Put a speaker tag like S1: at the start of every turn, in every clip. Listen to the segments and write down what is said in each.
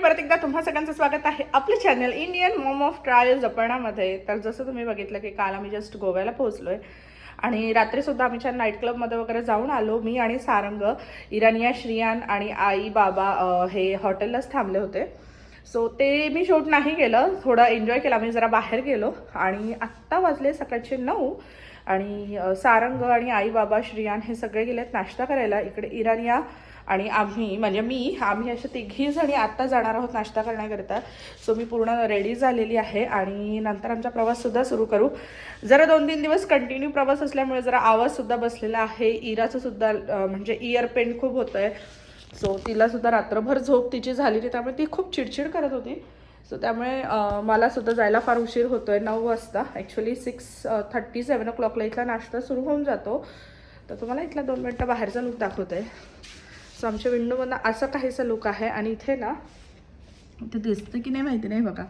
S1: परत एकदा तुम्हा सगळ्यांचं स्वागत आहे आपलं channel Indian mom of trial अपर्णामध्ये तर जसं तुम्ही बघितलं की काल आम्ही जस्ट गोव्याला पोहोचलोय आणि रात्रीसुद्धा आम्ही छान नाईट क्लबमध्ये वगैरे जाऊन आलो. मी आणि सारंग इरानिया श्रियान आणि आई बाबा हे हॉटेललाच थांबले होते. सो ते मी शूट नाही केलं. थोडं एन्जॉय केला. मी जरा बाहेर गेलो आणि आत्ता वाजले सकाळचे नऊ आणि सारंग आणि आई बाबा श्रियान हे सगळे गेलेत नाश्ता करायला. इकडे इरानिया आणि आम्ही म्हणजे मी आम्ही अशा तिघी जणी आत्ता जाणार आहोत नाश्ता करण्याकरिता. सो मी पूर्ण रेडी झालेली आहे आणि नंतर आमचा प्रवाससुद्धा सुरू करू. जरा दोन तीन दिवस कंटिन्यू प्रवास असल्यामुळे जरा आवाजसुद्धा बसलेला आहे. इराचंसुद्धा म्हणजे इयर पेन खूप होतं आहे सो तिलासुद्धा रात्रभर झोप तिची झालेली त्यामुळे ती खूप चिडचिड करत होती. सो त्यामुळे मलासुद्धा मला सुद्धा जायला फार उशीर होतो आहे नऊ वाजता. ॲक्च्युली सिक्स थर्टी सेवन ओ क्लॉकला इथला नाश्ता सुरू होऊन जातो. तर तुम्हाला इथला दोन मिनटं बाहेरचा दाखवत. आहे सो आमच्या विंडोमधनं असं काहीसा लुक आहे आणि इथे ना इथे दिसतं की नाही माहिती नाही बघा.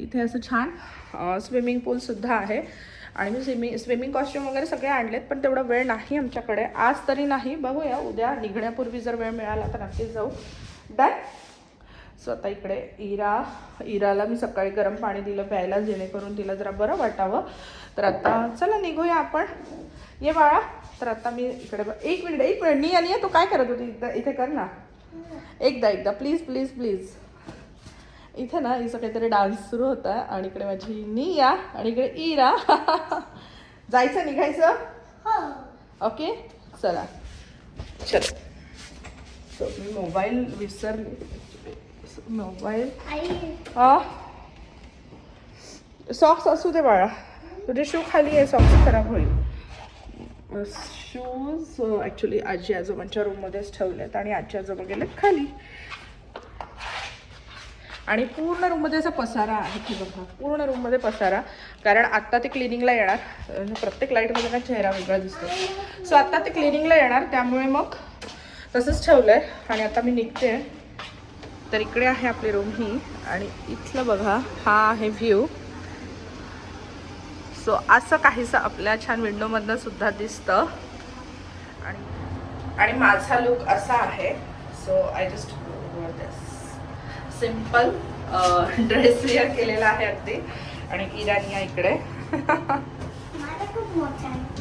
S1: इथे असं छान स्विमिंग पूलसुद्धा आहे. आणि मी स्विमिंग स्विमिंग कॉस्ट्यूम वगैरे सगळे आणलेत पण तेवढा वेळ नाही आमच्याकडे. आज तरी नाही. बघूया उद्या निघण्यापूर्वी जर वेळ मिळाला तर नक्कीच जाऊ. डन सो आता इकडे इरा इराला मी सकाळी गरम पाणी दिलं प्यायला जेणेकरून तिला जरा बरं वाटावं. तर आता चला निघूया आपण. ये बाळा. तर आता मी इकडे एक मिनिट एक मिनिट. नी आणि तू काय करत होती? इथं इथे कर ना. एकदा एकदा. प्लीज प्लीज प्लीज इथे ना हिचं काहीतरी डान्स सुरू होता आणि इकडे माझी निया आणि इकडे इरा. जायचं निघायचं? ओके चला. चल. सो मी मोबाईल विसरले. मोबाईल हा. सॉक्स असू दे बाळा. तुझे शू खाली आहे सॉक्स खराब होईल. शूज ॲक्च्युली uh, आजी आजोबांच्या रूममध्येच ठेवलेत आणि आजी आजोबा गेलेत खाली. आणि पूर्ण रूममध्ये असा पसारा आहे की बघा पूर्ण रूममध्ये पसारा. कारण आत्ता ते क्लिनिंगला येणार प्रत्येक लाईटमध्ये ना चेहरा वेगळा दिसतो सो आत्ता ते क्लिनिंगला येणार त्यामुळे मग तसंच ठेवलं आहे आणि आता मी निघते. तर इकडे आहे आपली रूम ही. आणि इथलं बघा हा आहे व्ह्यू सो असं काहीसं आपल्या छान विंडोमधनं सुद्धा दिसतं. आणि आणि माझा लुक असा आहे. So I just this simple dress wear केलेला आहे अगदी. आणि इरानिया इकडे.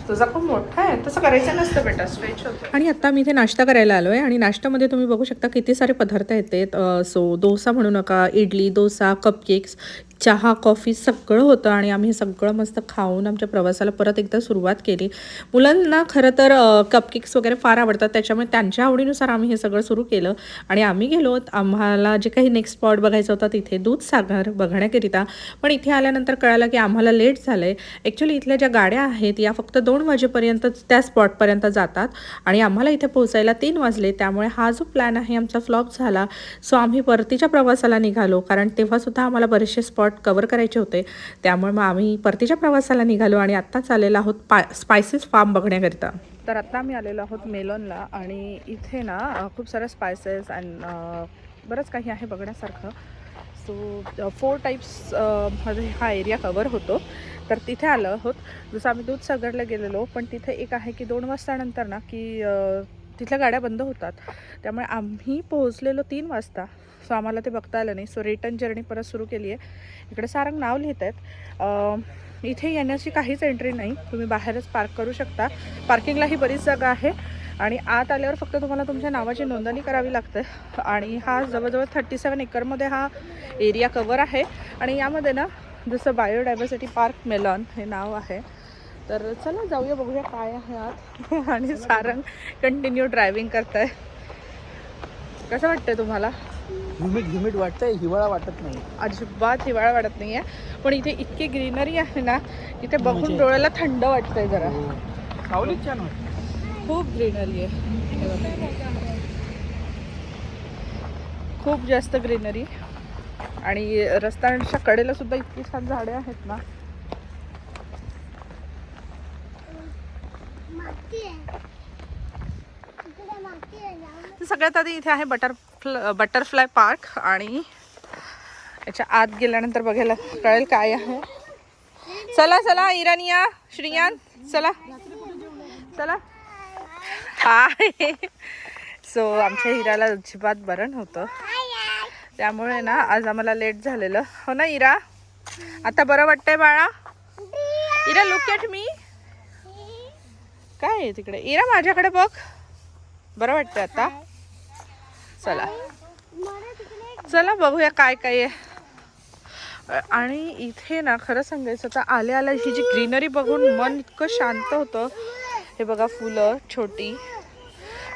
S1: तुझा खूप मोठा आहे? तसं करायचं नसतं बेटा स्ट्रेच होतं
S2: आणि आता मी इथे नाश्ता करायला आलो आहे आणि नाश्त्यामध्ये तुम्ही बघू शकता किती सारे पदार्थ येतात सो डोसा म्हणू नका इडली डोसा कपकेक्स चहा कॉफी सगळं होतं आणि आम्ही हे सगळं मस्त खाऊन आमच्या प्रवासाला परत एकदा सुरुवात केली. मुलांना खरं तर कपकेक्स वगैरे फार आवडतात. त्याच्यामुळे त्यांच्या आवडीनुसार आम्ही हे सगळं सुरू केलं आणि आम्ही गेलो. आम्हाला जे काही नेक्स्ट स्पॉट बघायचं होतं तिथे दूधसागर बघण्याकरिता. पण इथे आल्यानंतर कळालं की आम्हाला लेट झालं आहे ॲक्च्युली इथल्या ज्या गाड्या आहेत या फक्त दोन वाजेपर्यंत त्या स्पॉटपर्यंत जातात आणि आम्हाला इथे पोहोचायला तीन वाजले. त्यामुळे हा जो प्लॅन आहे आमचा फ्लॉप झाला. सो आम्ही परतीच्या प्रवासाला निघालो. कारण तेव्हासुद्धा आम्हाला बरेचसे स्पॉट कवर करायचे होते. त्यामुळे मग आम्ही परतीच्या प्रवासाला निघालो आणि आत्ताच आलेलो आहोत पा स्पायसेस फार्म बघण्याकरिता.
S1: तर आत्ता आम्ही आलेलो आहोत मेलॉनला आणि इथे ना खूप साऱ्या स्पायसेस अँड बरंच काही आहे बघण्यासारखं. सो फोर टाईप्समध्ये हा एरिया कवर होतो. तर तिथे आलं आहोत. जसं आम्ही दूधसागरला गेलेलो पण तिथे एक आहे की दोन वाजतानंतर ना की तिथल्या गाड्या बंद होतात. त्यामुळे आम्ही पोहोचलेलो तीन वाजता. सो आम्हाला ते बघता आलं नाही. सो रिटर्न जर्नी परत सुरू केली आहे. इकडे सारंग नाव लिहित आहेत. इथे येण्याची काहीच एंट्री नाही. तुम्ही बाहेरच पार्क करू शकता. पार्किंगलाही बरीच जागा आहे. आणि आत आल्यावर फक्त तुम्हाला तुमच्या नावाची नोंदणी करावी लागते. आणि हा जवळजवळ थर्टी सेवन एकरमध्ये हा एरिया कवर आहे. आणि यामध्ये ना जसं बायोडायव्हर्सिटी पार्क मेलॉन हे नाव आहे. तर चला जाऊया बघूया काय आहे आत. आणि सारंग कंटिन्यू ड्रायव्हिंग करत आहे कसं वाटतंय तुम्हाला?
S3: ह्युमिड ह्युमिड वाटतंय हिवाळा वाटत नाही
S1: अजिबात हिवाळा वाटत नाही आहे पण इथे इतकी ग्रीनरी आहे ना इथे बघून डोळ्याला थंड वाटतंय जरा.
S3: सावलीत छान वाटतं.
S1: खूप ग्रीनरी आहे. हे. खूप जास्त ग्रीनरी आणि रस्त्यांच्या कडेला सुद्धा इतकी छान झाडे आहेत ना. सगळ्यात आधी इथे आहे बटरफ्ल बटरफ्लाय पार्क आणि याच्या आत गेल्यानंतर बघायला कळेल काय आहे. चला चला इरानिया श्रीयान चला. चला. हाय सो आमच्या हिराला अजिबात बरं नव्हतं. त्यामुळे ना आज आम्हाला लेट झालेलं. हो ना इरा? आता बरं वाटतंय बाळा? इरा लुक ॲट मी काय आहे तिकडे? इरा माझ्याकडे बघ. बरं वाटतंय आता? चला. चला बघूया काय काय आहे. आणि इथे ना खरं सांगायचं तर आल्या आल्या ही जी ग्रीनरी बघून मन इतकं शांत होतं. हे बघा फुलं छोटी.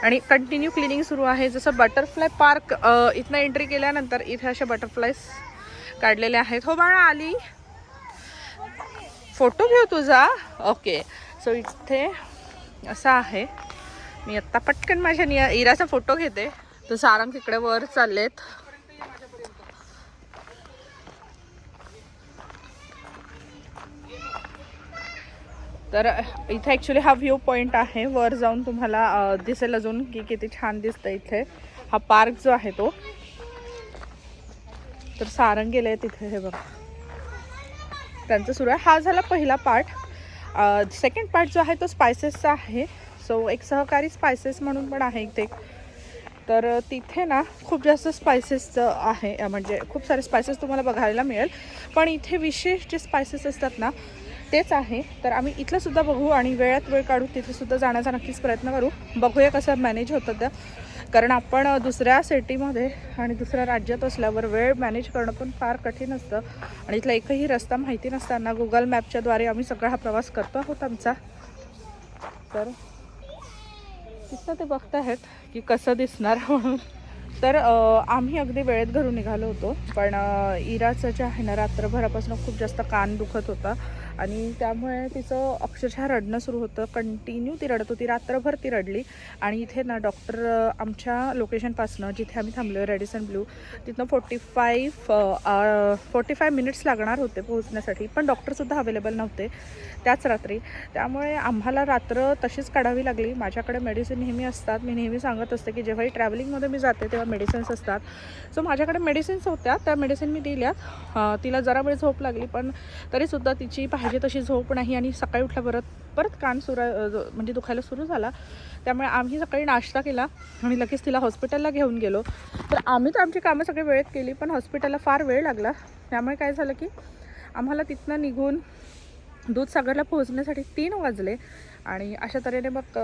S1: आणि कंटिन्यू क्लिनिंग सुरू आहे. जसं बटरफ्लाय पार्क इथनं एंट्री केल्यानंतर इथे अशा बटरफ्लायज काढलेले आहेत. हो बाळा आली. फोटो घेऊ तुझा? ओके सो इथे असं आहे. मी आत्ता पटकन माझ्या निया इराचा फोटो घेते. तर सारंग तिकडे वर चाललेत. तर इथे ॲक्च्युली हा व्ह्यू पॉईंट आहे. वर जाऊन तुम्हाला दिसेल अजून की किती छान दिसतं इथे. हा पार्क जो आहे तो. तर सारंग गेले तिथे हे बघा. त्यांचं सुरू आहे. हा झाला पहिला पार्ट सेकंड पार्ट जो आहे तो स्पायसेसचा आहे. सो एक सहकारी स्पायसेस म्हणून पण आहे इथे. तर तिथे ना खूप जास्त स्पायसेसचं आहे. म्हणजे खूप सारे स्पायसेस तुम्हाला बघायला मिळेल. पण इथे विशेष जे स्पायसेस असतात ना तेच आहे. तर आम्ही इथलंसुद्धा बघू आणि वेळात वेळ काढू तिथेसुद्धा जाण्याचा नक्कीच प्रयत्न करू. बघूया कसं मॅनेज होतं त्या कारण आपण दुसऱ्या सिटीमध्ये आणि दुसऱ्या राज्यात असल्यावर वेळ मॅनेज करणं पण फार कठीण असतं. आणि इथला एकही रस्ता माहिती नसताना गुगल मॅपच्याद्वारे आम्ही सगळा हा प्रवास करतो आहोत आमचा. तर तिथं ते बघत आहेत की कसं दिसणार म्हणून. तर आम्ही अगदी वेळेत घरून निघालो होतो पण इराचं जे आहे ना रात्रभरापासून खूप जास्त कान दुखत होता. आणि त्यामुळे तिचं अक्षरशः रडणं सुरू होतं. कंटिन्यू ती रडत होती. रात्रभर ती रडली. आणि इथे ना डॉक्टर आमच्या लोकेशनपासनं जिथे आम्ही थांबलो रेडिसन ब्लू तिथनं forty five forty five minutes लागणार होते पोहोचण्यासाठी. पण डॉक्टरसुद्धा अवेलेबल नव्हते त्याच रात्री. त्यामुळे आम्हाला रात्र तशीच काढावी लागली. माझ्याकडे मेडिसिन नेहमी असतात. मी नेहमी सांगत असते की जेव्हाही ट्रॅव्हलिंगमध्ये मी जाते तेव्हा मेडिसिन्स असतात. सो माझ्याकडे मेडिसिन्स होत्या. त्या मेडिसिन मी दिल्या. तिला जरा वेळ झोप लागली पण तरीसुद्धा तिची पाहिजे तशी झोप नाही आणि सकाळी उठल्या परत परत कान सुरा म्हणजे दुखायला सुरू झाला. त्यामुळे आम्ही सकाळी नाश्ता केला आणि लगेच तिला हॉस्पिटलला घेऊन गेलो. तर आम्ही तर आमची कामं सगळी वेळेत केली पण हॉस्पिटलला फार वेळ लागला. त्यामुळे काय झालं की आम्हाला तिथनं निघून दूधसागरला पोहोचण्यासाठी तीन वाजले. आणि अशा तऱ्हेने मग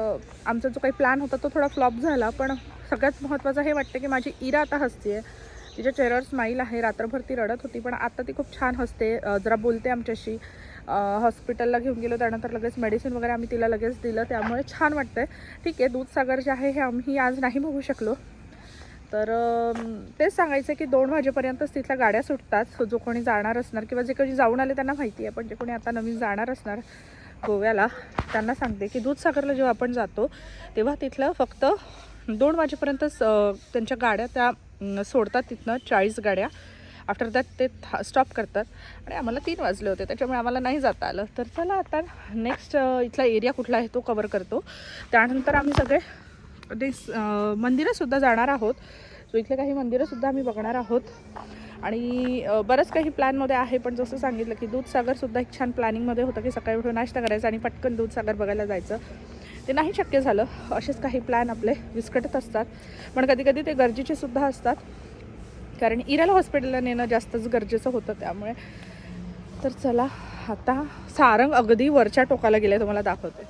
S1: आमचा जो काही प्लॅन होता तो थोडा फ्लॉप झाला. पण सगळ्यात महत्त्वाचं हे वाटतं की माझी इरा आता हसते आहे. तिच्या चेहऱ्यावर स्माईल आहे. रात्रभर ती रडत होती पण आता ती खूप छान हसते. जरा बोलते आमच्याशी. हॉस्पिटलला घेऊन गेलो. त्यानंतर लगेच मेडिसिन वगैरे आम्ही तिला लगेच दिलं. त्यामुळे छान वाटतंय. ठीक आहे दूधसागर जे आहे हे आम्ही आज नाही बघू शकलो. तर तेच सांगायचं की दोन वाजेपर्यंतच तिथल्या गाड्या सुटतात. जो कोणी जाणार असणार किंवा जे कोणी जाऊन आले त्यांना माहिती आहे. पण जे कोणी आता नवीन जाणार असणार गोव्याला त्यांना सांगते की दूधसागरला जेव्हा आपण जातो तेव्हा तिथलं फक्त दोन वाजेपर्यंतच त्यांच्या गाड्या त्या सोडतात तिथनं चाळीस गाड्या. आफ्टर दॅट ते स्टॉप करतात. आणि आम्हाला तीन वाजले होते त्याच्यामुळे आम्हाला नाही जाता आलं. तर चला आता नेक्स्ट इथला एरिया कुठला आहे तो कवर करतो. त्यानंतर आम्ही सगळे डिस मंदिरंसुद्धा जाणार आहोत. सो इथले काही मंदिरंसुद्धा आम्ही बघणार आहोत. आणि बरंच काही प्लॅनमध्ये आहे पण जसं सांगितलं की दूधसागरसुद्धा एक छान प्लॅनिंगमध्ये होतं की सकाळी उठून नाश्ता करायचा आणि पटकन दूधसागर बघायला जायचं. ते नाही शक्य झालं. असेच काही प्लॅन आपले विस्कटत असतात. पण कधी कधी ते गरजेचे सुद्धा असतात. कारण इराला हॉस्पिटलला नेणं जास्तच गरजेचं होतं त्यामुळे. तर चला आता सारंग अगदी वरच्या टोकाला गेले तुम्हाला दाखवते.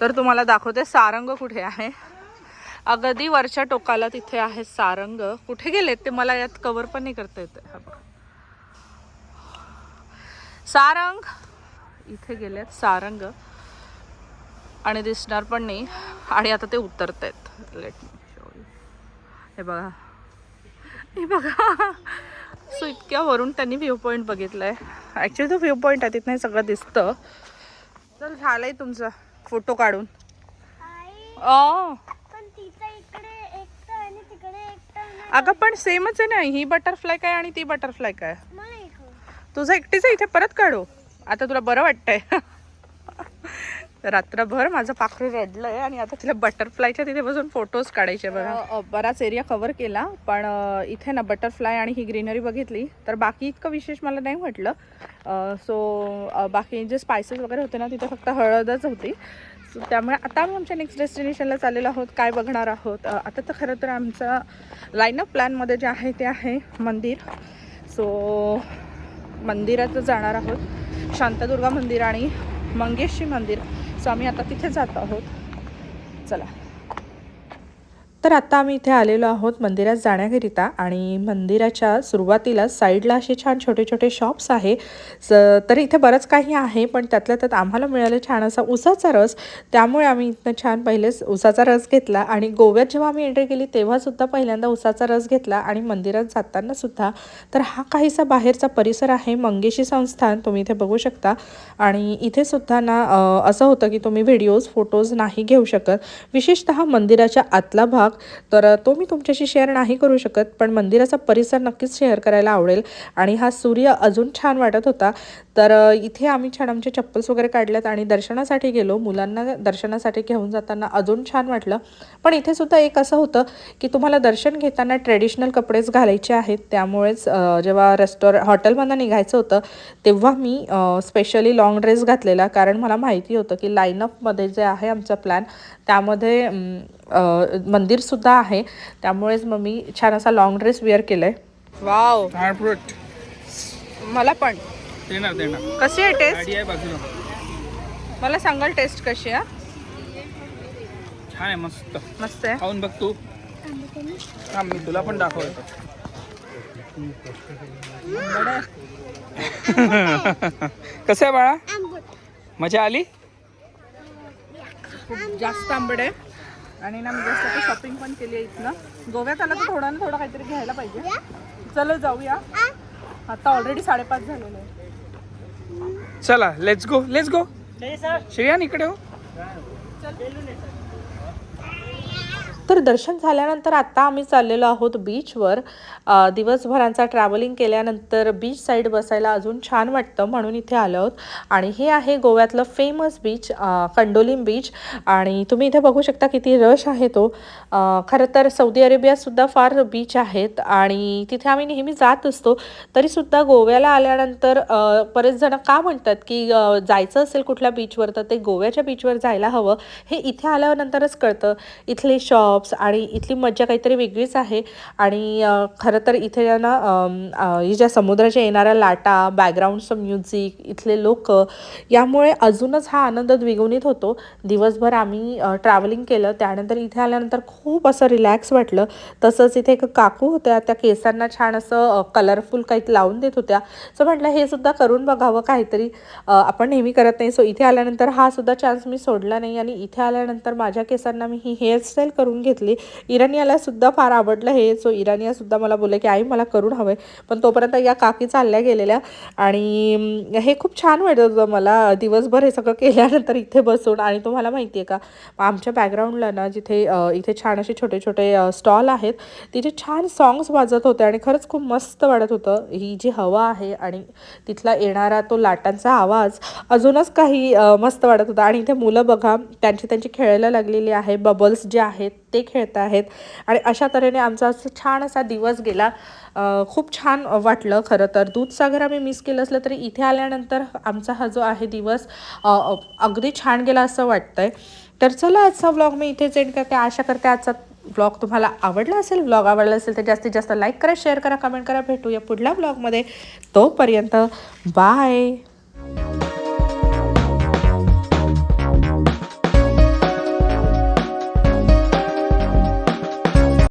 S1: तर तुम्हाला दाखवते सारंग कुठे आहे. अगदी वरच्या टोकाला तिथे आहे सारंग. कुठे गेलेत ते मला यात कवर पण नाही करता येत बघा. सारंग! इथे गेलेत सारंग. आणि दिसणार पण नाही. आणि आता ते उतरत आहेत लेट हे बघा. हे बघा. सो इतक्या वरून त्यांनी व्ह्यू पॉईंट बघितलाय. ॲक्च्युली तो व्ह्यू पॉईंट आहे तिथनं सगळं दिसतं. तर झालंय तुमचं फोटो काढून. अगं पण सेमच आहे ना ही बटरफ्लाय काय आणि ती बटरफ्लाय काय. तुझं एकटीच आहे इथे परत काढू. आता तुला बरं वाटतंय. रात्रभर माझं पाखरू आहे आणि आता तिला बटरफ्लायच्या तिथे बसून फोटोज काढायचे बघा. बराच एरिया कव्हर केला पण इथे ना बटरफ्लाय आणि ही ग्रीनरी बघितली तर बाकी इतकं विशेष मला नाही म्हटलं. सो बाकी जे स्पायसेस वगैरे होते ना तिथे फक्त हळदच होती.
S4: सो त्यामुळे आता आम्ही आमच्या नेक्स्ट डेस्टिनेशनला चाललेलो आहोत काय बघणार आहोत? आता तर खरं तर आमचं लाईनअप प्लॅनमध्ये जे आहे ते आहे मंदिर. सो मंदिरात जाणार आहोत. शांतादुर्गा मंदिर आणि मंगेशी मंदिर. आम्ही आता तिथे जात आहोत. चला.
S1: तर आता आम्ही इथे आलेलो आहोत मंदिरात जाण्याकरिता आणि मंदिराच्या सुरुवातीला साईडला असे छान छोटे छोटे शॉप्स आहे. स तर इथे बरंच काही आहे पण त्यातल्या त्यात आम्हाला मिळालं छान असा उसाचा रस. त्यामुळे आम्ही इथनं छान पहिलेच उसाचा रस घेतला आणि गोव्यात जेव्हा आम्ही एंट्री केली तेव्हासुद्धा पहिल्यांदा उसाचा रस घेतला आणि मंदिरात जाताना सुद्धा तर हा काहीसा बाहेरचा परिसर आहे मंगेशी संस्थान तुम्ही इथे बघू शकता. आणि इथे सुद्धा ना असं होतं की तुम्ही व्हिडिओज फोटोज नाही घेऊ शकत. विशेषतः मंदिराच्या आतला भाग तर तो मी तुमच्याशी शेअर नाही करू शकत पण मंदिराचा परिसर नक्कीच शेअर करायला आवडेल आणि हा सूर्य अजून छान वाटत होता. तर इथे आम्ही छान आमचे चप्पल्स वगैरे काढल्यात आणि दर्शनासाठी गेलो. मुलांना दर्शनासाठी घेऊन जाताना अजून छान वाटलं. पण इथे सुद्धा एक असं होतं की तुम्हाला दर्शन घेताना ट्रेडिशनल कपडेच घालायचे आहेत. त्यामुळेच जेव्हा रेस्टॉरंट हॉटेलमधनं निघायचं होतं तेव्हा मी स्पेशली लाँग ड्रेस घातलेला. कारण मला माहिती होतं की लाईनअपमध्ये जे आहे आमचा प्लॅन त्यामध्ये मंदिरसुद्धा आहे. त्यामुळेच मग मी छान असा लॉंग ड्रेस वेअर केला आहे
S4: वाव
S3: फ्रूट
S4: मला पण.
S3: देणार देणार.
S4: कशी आहे टेस्ट
S3: गाडी आहे बाजूला.
S4: मला सांगाल टेस्ट कशी आहे?
S3: छान आहे मस्त.
S4: मस्त आहे.
S3: खाऊन बघ तू. हा मी तुला पण दाखवतो. कसं आहे बाळा? मजा आली?
S4: खूप जास्त आंबट आहे. आणि ना मी जास्त आता शॉपिंग पण केली आहे इथनं. गोव्यात आलं तर थोडं ना थोडं काहीतरी घ्यायला पाहिजे. चलो जाऊया. आता ऑलरेडी साडेपाच झालेलं आहे
S3: चला लेट्स गो लेट्स गो श्रेयान इकडे हो.
S1: तर दर्शन झाल्यानंतर आत्ता आम्ही चाललेलो आहोत बीचवर दिवसभरांचा ट्रॅव्हलिंग केल्यानंतर बीच साईड बसायला अजून छान वाटतं म्हणून इथे आलो आहोत. आणि हे आहे गोव्यातलं famous beach uh, Candolim beach आणि तुम्ही इथे बघू शकता किती रश आहे तो. खरं तर सौदी अरेबियातसुद्धा फार बीच आहेत. आणि तिथे आम्ही नेहमी जात असतो. तरीसुद्धा गोव्याला आल्यानंतर बरेच जण का म्हणतात की जायचं असेल कुठल्या बीचवर तर ते गोव्याच्या बीचवर जायला हवं. हे इथे आल्यानंतरच कळतं. इथले शॉप्स आणि इथली मज्जा काहीतरी वेगळीच आहे. आणि खरं तर इथे ना ही ज्या समुद्राच्या येणाऱ्या लाटा बॅकग्राऊंडचं म्युझिक इथले लोक यामुळे अजूनच हा आनंद द्विगुणित होतो. दिवसभर आम्ही ट्रॅव्हलिंग केलं. त्यानंतर इथे आल्यानंतर खूप असं रिलॅक्स वाटलं. तसंच इथे एक काकू होत्या. त्या केसांना छान असं कलरफुल काही लावून देत होत्या. सो म्हटलं हे सुद्धा करून बघावं काहीतरी. आपण नेहमी करत नाही. सो इथे आल्यानंतर हा सुद्धा चान्स मी सोडला नाही. आणि इथे आल्यानंतर माझ्या केसांना मी ही हेअरस्टाईल करून घेतली. इराणियाला सुद्धा फार आवडलं हे. सो इराणिया सुद्धा मला बोलले की आई मला करून हवं आहे पण तोपर्यंत या काकी चालल्या गेलेल्या. आणि हे खूप छान वाटत होतं मला. दिवसभर हे सगळं केल्यानंतर इथे बसून. आणि तुम्हाला माहिती आहे का आमच्या बॅकग्राऊंडला ना जिथे इथे छान असे छोटे छोटे स्टॉल आहेत तिथे छान सॉंग्स वाजत होते. आणि खरंच खूप मस्त वाटत होतं. ही जी हवा आहे आणि तिथला येणारा तो लाटांचा आवाज अजूनच काही मस्त वाटत होता. आणि इथे मुलं बघा त्यांची त्यांची खेळायला लागलेली आहे. बबल्स जे आहेत ते खेळत आहेत. आणि अशा तऱ्हेने आमचा असं छान असा दिवस गेला. खूप छान वाटलं खरं तर. दूधसागर आम्ही मिस केलं असलं तरी इथे आल्यानंतर आमचा हा जो आहे दिवस अगदी छान गेला असं वाटतंय. तर चला आजचा व्लॉग मी इथेच एंड करते. आशा करते आजचा ब्लॉग तुम्हाला आवडला असेल ब्लॉग आवडला असेल तर जास्तीत जास्त लाईक करा शेअर करा कमेंट करा. भेटूया पुढल्या ब्लॉगमध्ये तोपर्यंत बाय